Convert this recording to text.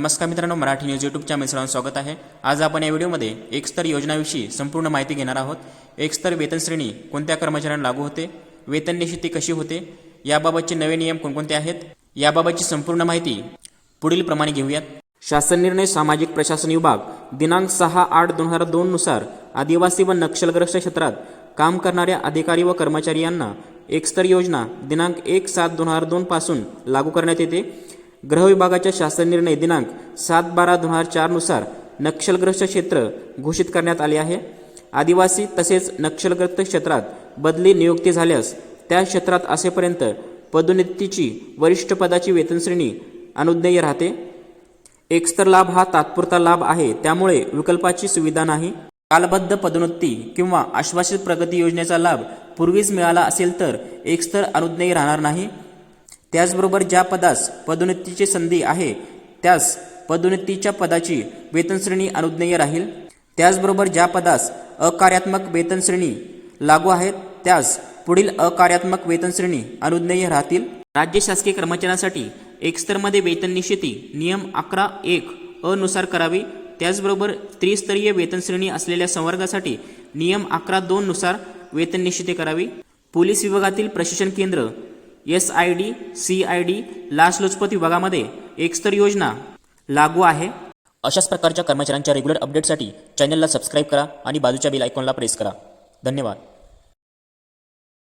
नमस्कार मित्रांनो Marathi news YouTube channel सर्वांचं स्वागत आहे. आज आपण या व्हिडिओमध्ये एक स्तर योजनाविषयी संपूर्ण माहिती घेणार आहोत. एक स्तर वेतन श्रेणी कोणत्या कर्मचाऱ्यांना लागू होते? वेतन निश्चिती कशी होते? याबाबतचे नवे नियम कोणकोणते आहेत? याबाबतची संपूर्ण माहिती पुढील प्रमाणे घेऊयात. शासन निर्णय सामाजिक प्रशासन विभाग दिनांक सहा आठ दोन हजार दोन नुसार आदिवासी व नक्षलग्रस्त क्षेत्रात काम करणाऱ्या अधिकारी व कर्मचारी यांना एक स्तर योजना दिनांक एक सात दोन हजार दोन पासून लागू करण्यात येते. गृह विभागाच्या शासन निर्णय दिनांक सात बारा दोन हजार चारनुसार नक्षलग्रस्त क्षेत्र घोषित करण्यात आले आहे. आदिवासी तसेच नक्षलग्रस्त क्षेत्रात बदली नियुक्ती झाल्यास त्या क्षेत्रात असेपर्यंत पदोन्नतीची वरिष्ठ पदाची वेतनश्रेणी अनुज्ञेय राहते. एकस्तर लाभ हा तात्पुरता लाभ आहे त्यामुळे विकल्पाची सुविधा नाही. कालबद्ध पदोन्नती किंवा आश्वासित प्रगती योजनेचा लाभ पूर्वीच मिळाला असेल तर एकस्तर अनुज्ञेय राहणार नाही. त्याचबरोबर ज्या पदास पदोन्नतीची संधी आहे त्यास पदोन्नतीच्या पदाची वेतनश्रेणी अनुज्ञेय राहील. त्याचबरोबर ज्या पदास अकार्यात्मक वेतनश्रेणी लागू आहेत त्यास पुढील अकार्यात्मक वेतनश्रेणी अनुज्ञेय राहतील. राज्य शासकीय कर्मचाऱ्यांसाठी एकस्तरमध्ये वेतन निश्चिती नियम अकरा एक अनुसार करावी. त्याचबरोबर त्रिस्तरीय वेतनश्रेणी असलेल्या संवर्गासाठी नियम अकरा दोन नुसार वेतन निश्चिती करावी. पोलीस विभागातील प्रशिक्षण केंद्र S I D C I D लाचलुचपत विभागामध्ये एकस्तर योजना लागू आहे. अशाच प्रकारच्या कर्मचाऱ्यांच्या रेग्युलर अपडेटसाठी चॅनलला सबस्क्राईब करा आणि बाजूच्या बेल आयकॉनला प्रेस करा. धन्यवाद.